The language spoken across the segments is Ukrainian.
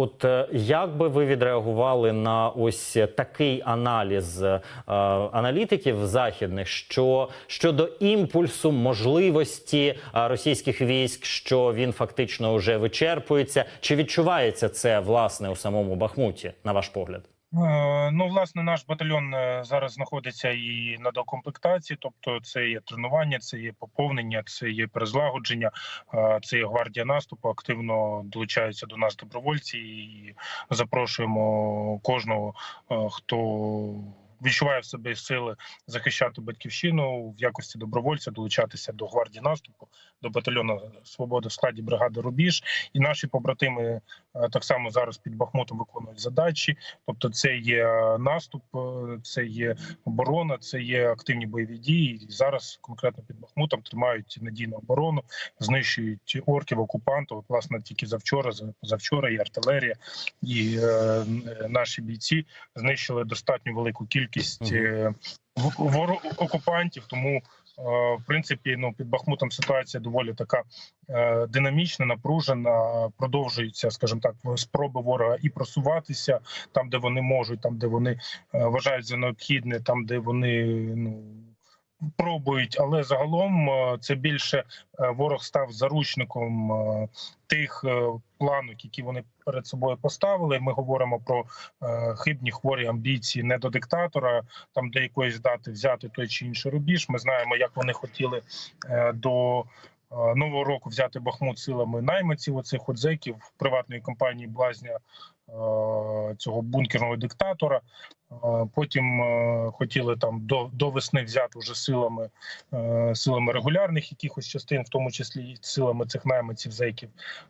От е, як би ви відреагували на ось такий аналіз е, аналітиків західних, що щодо імпульсу можливості е, російських військ, що він фактично вже вичерпується? Чи відчувається це власне у самому Бахмуті, на ваш погляд? Е, Ну, власне, наш батальйон е, зараз знаходиться і на докомплектації, тобто це є тренування, це є поповнення, це є перезлагодження, е, це є гвардія наступу. Активно долучаються до нас добровольці і запрошуємо кожного, хто відчуває в собі сили захищати батьківщину в якості добровольця, долучатися до гвардії наступу, до батальйону свободи в складі бригади Рубіж. І наші побратими е, так само зараз під Бахмутом виконують задачі. Тобто, це є наступ, е, це є оборона, це є активні бойові дії. І зараз конкретно під Бахмутом тримають надійну оборону, знищують орків, окупантів. От, власне, тільки завчора, за- позавчора, і артилерія, і е, наші бійці знищили достатньо велику кількість е, ворог окупантів. Тому е, в принципі, ну під Бахмутом ситуація доволі така е, динамічна, напружена. Продовжуються, скажімо так, спроби ворога і просуватися там, де вони можуть, там де вони вважають за необхідне, там де вони ну. Пробують, але загалом е, це більше е, ворог став заручником е, тих планок, які вони перед собою поставили. Ми говоримо про хибні хворі амбіції не до диктатора, там до якоїсь дати взяти той чи інший рубіж. Ми знаємо, як вони хотіли до. Нового року взяти Бахмут силами найманців оцих от зеків приватної компанії Блазня цього бункерного диктатора. Потім е, хотіли там до, до весни взяти вже силами е, силами регулярних якихось частин, в тому числі і силами цих найманців зеків.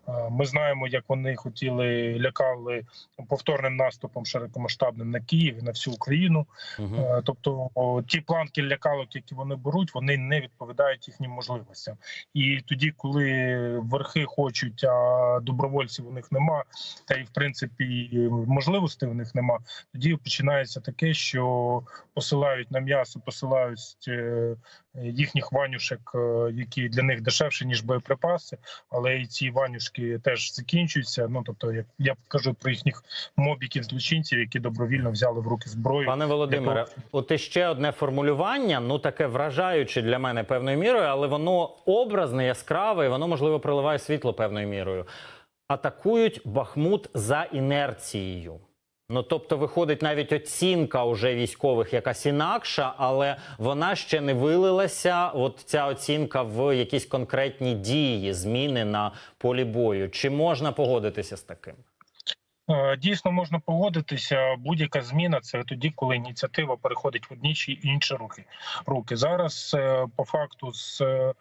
Е, Ми знаємо, як вони хотіли лякали повторним наступом широкомасштабним на Київ і на всю Україну. Угу. Тобто ті планки лякалок, які вони беруть, вони не відповідають їхнім можливостям. І тоді, коли верхи хочуть, а добровольців у них нема, та й в принципі можливостей у них нема, тоді починається таке, що посилають на м'ясо, посилають е, їхніх ванюшек, е, які для них дешевші ніж боєприпаси, але і ці ванюшки теж закінчуються. Ну тобто, як я кажу про їхніх мобіків злочинців, які добровільно взяли в руки зброю. Пане Володимире, Якого- от іще одне формулювання, ну таке вражаюче для мене певною мірою, але воно образне, яскраве, і воно можливо приливає світло певною мірою. Атакують Бахмут за інерцією. Ну, тобто, виходить навіть оцінка уже військових якась інакша, але вона ще не вилилася. От ця оцінка в якісь конкретні дії, зміни на полі бою. Чи можна погодитися з таким? Е, Дійсно можна погодитися. Будь-яка зміна це тоді, коли ініціатива переходить в одні чи інші руки. Руки зараз е, по факту з е,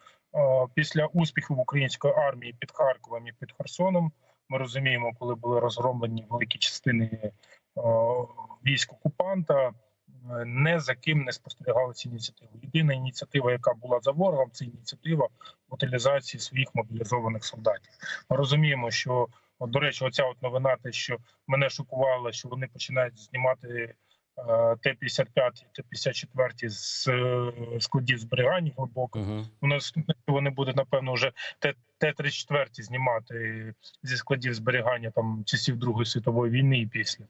після успіхів української армії під Харковом і під Херсоном. Ми розуміємо, коли були розгромлені великі частини військ окупанта. е, Не за ким не спостерігалася ініціативи. Єдина ініціатива, яка була за ворогом, це ініціатива утилізації своїх мобілізованих солдатів. Ми розуміємо, що до речі, оця от новина, те, що мене шокувало, що вони починають знімати е, Т-55, Т-54 з е, складів зберігання глибоко. Угу. У нас вони будуть, напевно, вже Т- Т-34 знімати зі складів зберігання там часів Другої світової війни і після.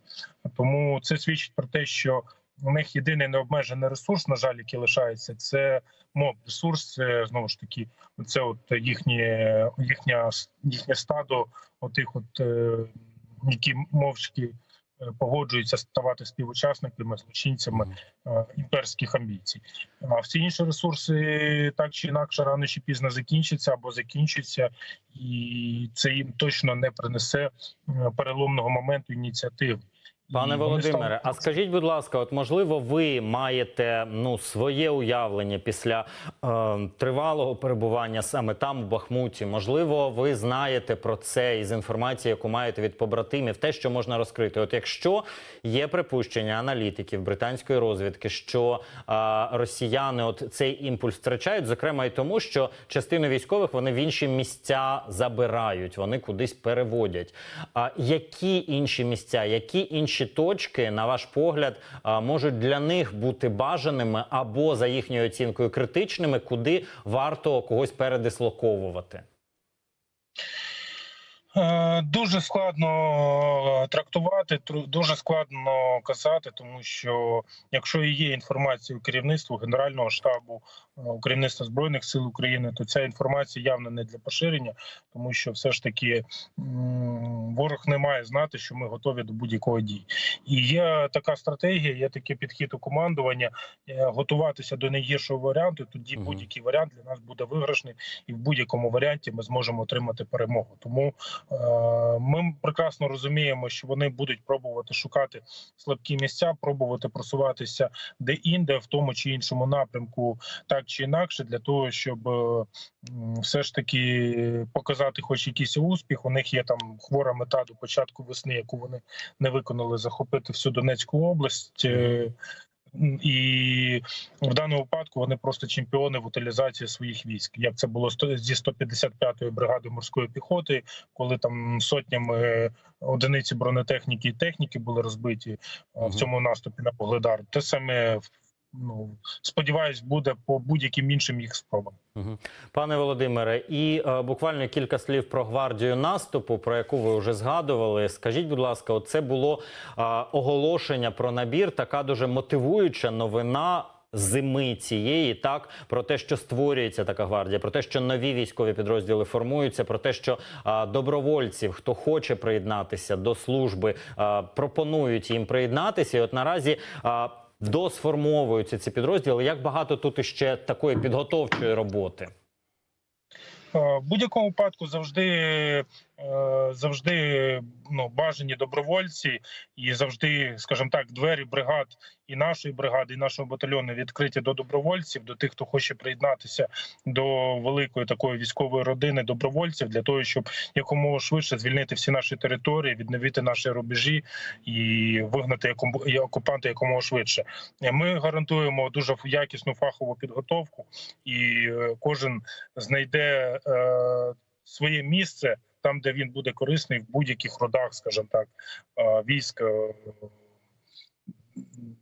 Тому це свідчить про те, що у них єдиний необмежений ресурс, на жаль, який лишається, це моб ресурс. Це знову ж таки, це от їхнє їхня їхнє стадо, отих, от е, які мовчки погоджуються ставати співучасниками, злочинцями е, імперських амбіцій. А всі інші ресурси так чи інакше рано чи пізно закінчаться або закінчаться, і це їм точно не принесе е, переломного моменту ініціативи. Пане Володимире, а скажіть, будь ласка, от можливо, ви маєте ну своє уявлення після е, тривалого перебування саме там, у Бахмуті? Можливо, ви знаєте про це із інформації, яку маєте від побратимів, те, що можна розкрити. От якщо є припущення аналітиків британської розвідки, що е, росіяни от цей імпульс втрачають, зокрема і тому, що частину військових вони в інші місця забирають, вони кудись переводять. А які інші місця, які інші точки, на ваш погляд, можуть для них бути бажаними або за їхньою оцінкою критичними, куди варто когось передислоковувати? Е, Дуже складно трактувати, тру- дуже складно казати, тому що якщо і є інформація у керівництву Генерального штабу е, у керівництва збройних сил України, то ця інформація явно не для поширення, тому що все ж таки ворог не має знати, що ми готові до будь-якої дії. І є така стратегія, є такий підхід у командування е, готуватися до найгіршого варіанту. Тоді будь-який варіант для нас буде виграшний, і в будь-якому варіанті ми зможемо отримати перемогу. Тому Е, Ми прекрасно розуміємо, що вони будуть пробувати шукати слабкі місця, пробувати просуватися де-інде, в тому чи іншому напрямку, так чи інакше, для того, щоб е, все ж таки показати, хоч якийсь успіх. У них є там хвора мета до початку весни, яку вони не виконали, захопити всю Донецьку область. Е, І в даному випадку вони просто чемпіони в утилізації своїх військ. Як це було зі 155-ї бригади морської піхоти, коли там сотнями одиниці бронетехніки і техніки були розбиті угу. В цьому наступі на Погледар. Те саме ну сподіваюсь, буде по будь-яким іншим їх спробам. Пане Володимире, і е, буквально кілька слів про гвардію наступу, про яку ви вже згадували. Скажіть, будь ласка, оце було е, оголошення про набір, така дуже мотивуюча новина. Зими цієї так про те, що створюється така гвардія, про те, що нові військові підрозділи формуються, про те, що а, добровольців, хто хоче приєднатися до служби, а, пропонують їм приєднатися. І от наразі а, досформовуються ці підрозділи. Як багато тут іще такої підготовчої роботи? Е, В будь-якому випадку завжди, завжди ну, бажані добровольці, і завжди, скажімо так, двері бригад і нашої бригади, і нашого батальйону відкриті до добровольців, до тих, хто хоче приєднатися до великої такої військової родини добровольців, для того, щоб якомога швидше звільнити всі наші території, відновити наші рубежі і вигнати окупанта якомога швидше. Е, Ми гарантуємо дуже якісну фахову підготовку, і е, кожен знайде е, своє місце там, де він буде корисний в будь-яких родах, скажімо так, військ. е,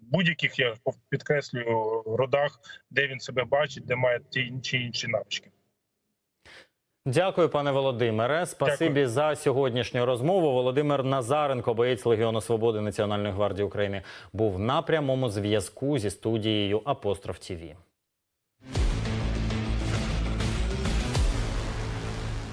Будь-яких я підкреслюю родах, де він себе бачить, де має ті чи інші навички. Дякую, пане Володимире. Спасибі за сьогоднішню розмову. Володимир Назаренко, боєць Легіону Свободи Національної гвардії України, був на прямому зв'язку зі студією Апостроф ТІВІ.